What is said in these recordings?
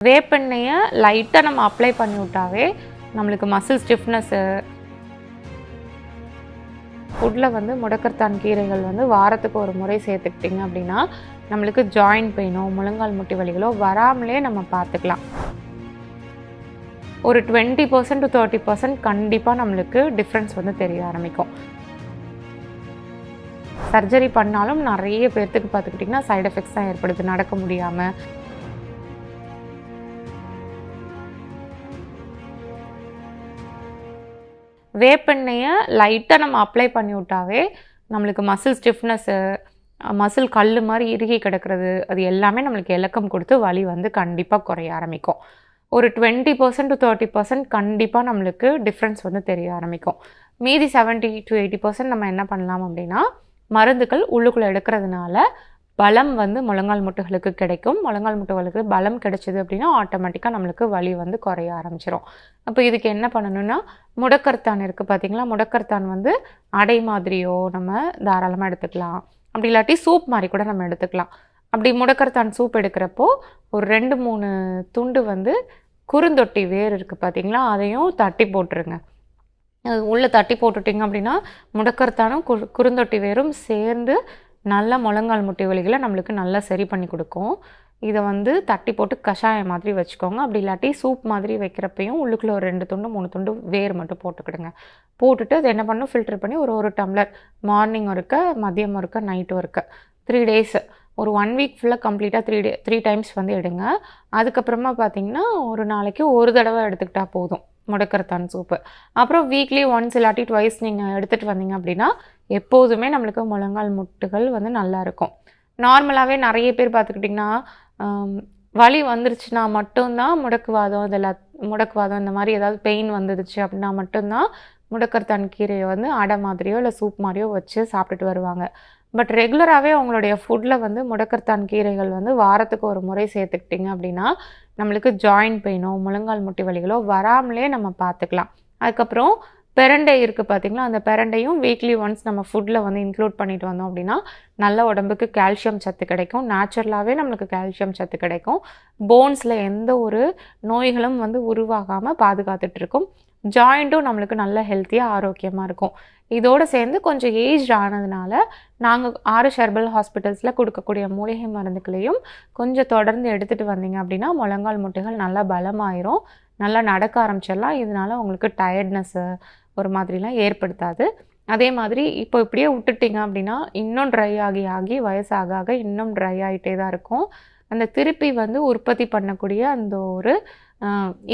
வேப்பெண்ணெயை லைட்டாக நம்ம அப்ளை பண்ணி விட்டாவே நம்மளுக்கு மசில் ஸ்டிஃப்னஸ்ஸு ஃபுட்டில் வந்து முடக்கத்தான் கீரைகள் வந்து வாரத்துக்கு ஒரு முறை சேர்த்துக்கிட்டிங்க அப்படின்னா நம்மளுக்கு ஜாயின்ட் பெயினோ முழங்கால் முட்டி வலிகளோ வராமலே நம்ம பார்த்துக்கலாம். ஒரு twenty percent to thirty percent கண்டிப்பாக நம்மளுக்கு டிஃப்ரென்ஸ் வந்து தெரிய ஆரம்பிக்கும். சர்ஜரி பண்ணாலும் நிறைய பேர்த்துக்கு பார்த்துக்கிட்டிங்கன்னா சைடு எஃபெக்ட்ஸ் தான் ஏற்படுது நடக்க முடியாமல் வேப்பெண்ணெயை லைட்டாக நம்ம அப்ளை பண்ணி விட்டாவே நம்மளுக்கு மசில் ஸ்டிஃப்னஸ்ஸு மசில் கல் மாதிரி இறுகி கிடக்கிறது அது எல்லாமே நம்மளுக்கு இலக்கம் கொடுத்து வலி வந்து கண்டிப்பாக குறைய ஆரம்பிக்கும். ஒரு twenty percent to thirty percent கண்டிப்பாக நம்மளுக்கு டிஃப்ரென்ஸ் வந்து தெரிய ஆரம்பிக்கும். மீதி செவன்ட்டி டு எயிட்டி பர்சன்ட் நம்ம என்ன பண்ணலாம் அப்படின்னா மருந்துகள் உள்ளுக்குள்ளே எடுக்கிறதுனால பலம் வந்து முழங்கால் முட்டுகளுக்கு கிடைக்கும். முழங்கால் முட்டுகளுக்கு பலம் கிடைச்சிது அப்படின்னா ஆட்டோமேட்டிக்காக நம்மளுக்கு வலி வந்து குறைய ஆரம்பிச்சிடும் அப்போ இதுக்கு என்ன பண்ணணும்னா முடக்கர்த்தான் இருக்குது பார்த்தீங்களா முடக்கர்த்தான் வந்து அடை மாதிரியோ நம்ம தாராளமாக எடுத்துக்கலாம். அப்படி இல்லாட்டி சூப் மாதிரி கூட நம்ம எடுத்துக்கலாம். அப்படி முடக்கர்த்தான் சூப் எடுக்கிறப்போ ஒரு ரெண்டு மூணு துண்டு வந்து குறுந்தொட்டி வேர் இருக்குது பார்த்தீங்களா அதையும் தட்டி போட்டுருங்க. உள்ளே தட்டி போட்டுட்டிங்க அப்படின்னா முடக்கர்த்தானும் குறுந்தொட்டி வேரும் சேர்ந்து நல்ல முழங்கால் முட்டி வலிகளை நம்மளுக்கு நல்லா சரி பண்ணி கொடுக்கும். இதை வந்து தட்டி போட்டு கஷாயம் மாதிரி வச்சுக்கோங்க. அப்படி இல்லாட்டி சூப் மாதிரி வைக்கிறப்பையும் உள்ளுக்குள்ளே ஒரு ரெண்டு துண்டு மூணு துண்டு வேர் மட்டும் போட்டுக்கிடுங்க. போட்டுட்டு அதை என்ன பண்ணணும்? ஃபில்டர் பண்ணி ஒரு ஒரு டம்ளர் மார்னிங் ஒருக்க மதியம் ஒருக்க நைட்டு ஒருக்க. த்ரீ டேஸ் ஒரு ஒன் வீக் ஃபுல்லாக கம்ப்ளீட்டாக த்ரீ டே த்ரீ டைம்ஸ் வந்து எடுங்க. அதுக்கப்புறமா பார்த்தீங்கன்னா ஒரு நாளைக்கு ஒரு தடவை எடுத்துக்கிட்டால் போதும். முடக்கரத்தான் சூப்பு. அப்புறம் வீக்லி ஒன்ஸ் இல்லாட்டி ட்வைஸ் நீங்கள் எடுத்துகிட்டு வந்தீங்க அப்படின்னா எப்போதுமே நம்மளுக்கு முழங்கால் முட்டுகள் வந்து நல்லா இருக்கும். நார்மலாகவே நிறைய பேர் பார்த்துக்கிட்டிங்கன்னா வலி வந்துருச்சுன்னா மட்டும்தான் முடக்குவாதம் இதில் முடக்குவாதம் இந்த மாதிரி ஏதாவது பெயின் வந்துடுச்சு அப்படின்னா மட்டும்தான் முடக்கர்த்தான் கீரையை வந்து அடை மாதிரியோ இல்லை சூப் மாதிரியோ வச்சு சாப்பிட்டுட்டு வருவாங்க. பட் ரெகுலராகவே உங்களுடைய ஃபுட்டில் வந்து முடக்கர்த்தான் கீரைகள் வந்து வாரத்துக்கு ஒரு முறை சேர்த்துக்கிட்டிங்க அப்படின்னா நம்மளுக்கு ஜாயிண்ட் பெயினோ முழங்கால் முட்டி வலிகளோ வராமலே நம்ம பார்த்துக்கலாம் அதுக்கப்புறம் பெரண்டை இருக்குது பார்த்திங்களா அந்த பெரண்டையும் வீக்லி ஒன்ஸ் நம்ம ஃபுட்டில் வந்து இன்க்ளூட் பண்ணிட்டு வந்தோம் அப்படின்னா நல்ல உடம்புக்கு கால்சியம் சத்து கிடைக்கும். நேச்சுரலாகவே நம்மளுக்கு கால்சியம் சத்து கிடைக்கும். போன்ஸில் எந்த ஒரு நோய்களும் வந்து உருவாகாமல் பாதுகாத்துட்ருக்கும் ஜாயிண்ட்டும் நம்மளுக்கு நல்ல ஹெல்த்தியாக ஆரோக்கியமாக இருக்கும். இதோடு சேர்ந்து கொஞ்சம் ஏஜ் ஆனதுனால நாங்கள் ஆறு ஷெர்பல் ஹாஸ்பிட்டல்ஸில் கொடுக்கக்கூடிய மூலிகை மருந்துகளையும் கொஞ்சம் தொடர்ந்து எடுத்துகிட்டு வந்தீங்க அப்படின்னா முழங்கால் முட்டைகள் நல்லா பலமாயிரும். நல்லா நடக்க ஆரம்பிச்சிடலாம். இதனால உங்களுக்கு டயர்ட்னஸ்ஸு ஒரு மாதிரிலாம் ஏற்படுத்தாது. அதே மாதிரி இப்போ இப்படியே விட்டுட்டீங்க அப்படின்னா இன்னும் ட்ரை ஆகி ஆகி வயசாக ஆக இன்னும் ட்ரை ஆகிட்டே தான் இருக்கும். அந்த திருப்பி வந்து உற்பத்தி பண்ணக்கூடிய அந்த ஒரு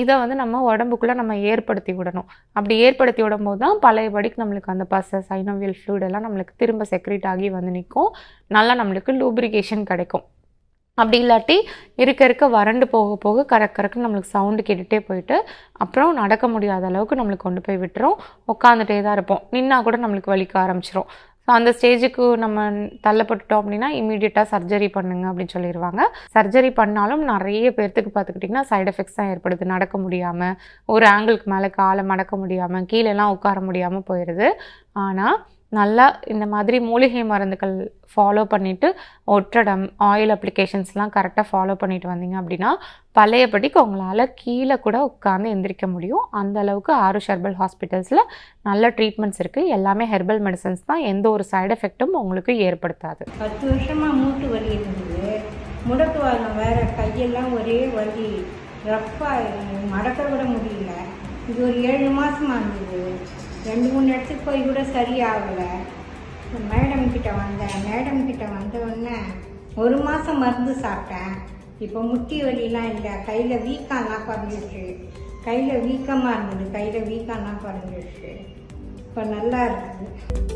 இதை வந்து நம்ம உடம்புக்குள்ளே நம்ம ஏற்படுத்தி விடணும். அப்படி ஏற்படுத்தி விடும்போது தான் பழையபடிக்கு நம்மளுக்கு அந்த பசை சைனோவியல் ஃப்ளூட் எல்லாம் நம்மளுக்கு திரும்ப செக்ரேட் ஆகி வந்து நிற்கும் நல்லா நம்மளுக்கு லூப்ரிகேஷன் கிடைக்கும். அப்படி இல்லாட்டி இருக்க இருக்க வறண்டு போக போக கரக் கரக்குன்னு நம்மளுக்கு சவுண்டு கேட்டுகிட்டே போயிட்டு அப்புறம் நடக்க முடியாத அளவுக்கு நம்மளுக்கு கொண்டு போய் விட்டுரும். உட்காந்துட்டே தான் இருப்போம். நின்னா கூட நம்மளுக்கு வலிக்க ஆரம்பிச்சிரும். ஸோ அந்த ஸ்டேஜுக்கு நம்ம தள்ளப்பட்டுட்டோம் அப்படின்னா இமீடியட்டாக சர்ஜரி பண்ணுங்க அப்படின்னு சொல்லிடுவாங்க சர்ஜரி பண்ணாலும் நிறைய பேர்த்துக்கு பார்த்துக்கிட்டிங்கன்னா சைட் எஃபெக்ட்ஸ் தான் ஏற்படுது. நடக்க முடியாமல் ஒரு ஆங்கிளுக்கு மேலே காலை மடக்க முடியாமல் கீழெல்லாம் உட்கார முடியாமல் போயிடுது ஆனால் நல்லா இந்த மாதிரி மூலிகை மருந்துகள் ஃபாலோ பண்ணிவிட்டு ஒற்றடம் ஆயில் அப்ளிகேஷன்ஸ்லாம் கரெக்டாக ஃபாலோ பண்ணிட்டு வந்தீங்க அப்படின்னா பழையபடிக்கு உங்களால் கீழே கூட உட்காந்து எந்திரிக்க முடியும். அந்த அளவுக்கு ஆறு ஹெர்பல் ஹாஸ்பிட்டல்ஸில் நல்ல ட்ரீட்மெண்ட்ஸ் இருக்குது எல்லாமே ஹெர்பல் மெடிசன்ஸ் தான். எந்த ஒரு சைடு எஃபெக்ட்டும் உங்களுக்கு ஏற்படுத்தாது. பத்து வருஷமாக மூட்டு வலி இருந்தது. முடக்குவாதம் வேறு கையெல்லாம் ஒரே வலி. ரஃப்பாக மடக்க கூட முடியல. இது ஒரு ஏழு மாதமாக இருந்தது. ரெண்டு மூணு இடத்துக்கு போய் கூட சரியாகலை. மேடம் கிட்ட வந்தேன். மேடம் கிட்ட வந்த உடனே ஒரு மாதம் மருந்து சாப்பிட்டேன். இப்போ முட்டி வலிலாம் இல்லை. கையில் வீக்கம்லாம் குறைஞ்சிருச்சு கையில் வீக்கமாக இருந்தது. கையில் வீக்கம்லாம் குறைஞ்சிருச்சு. இப்போ நல்லா இருக்குது.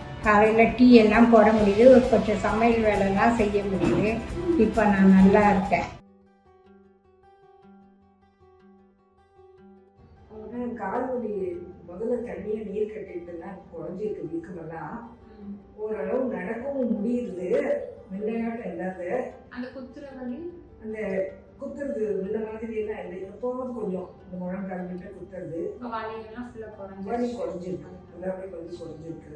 காலையில் டீ எல்லாம் போட முடியுது. ஒரு கொஞ்சம் சமையல் வேலைலாம் செய்ய முடியுது. இப்போ நான் நல்லா இருக்கேன். கால் வலி முதல்ல தண்ணியை நீர் கட்டிட்டுலாம் குறைஞ்சிருக்கு வீக்கமெல்லாம் ஓரளவு நடக்கவும் முடியுது. முன்னையாட்டம் இல்லாத. அந்த குத்துற வலி? அந்த குத்துறது முன்ன மாதிரி எல்லாம் இல்லை. எப்போவும் கொஞ்சம் இந்த முழங்கால் கிட்ட குத்துறது. வலி குறைஞ்சிருக்கு. எல்லாமே வலி குறைஞ்சிருக்கு.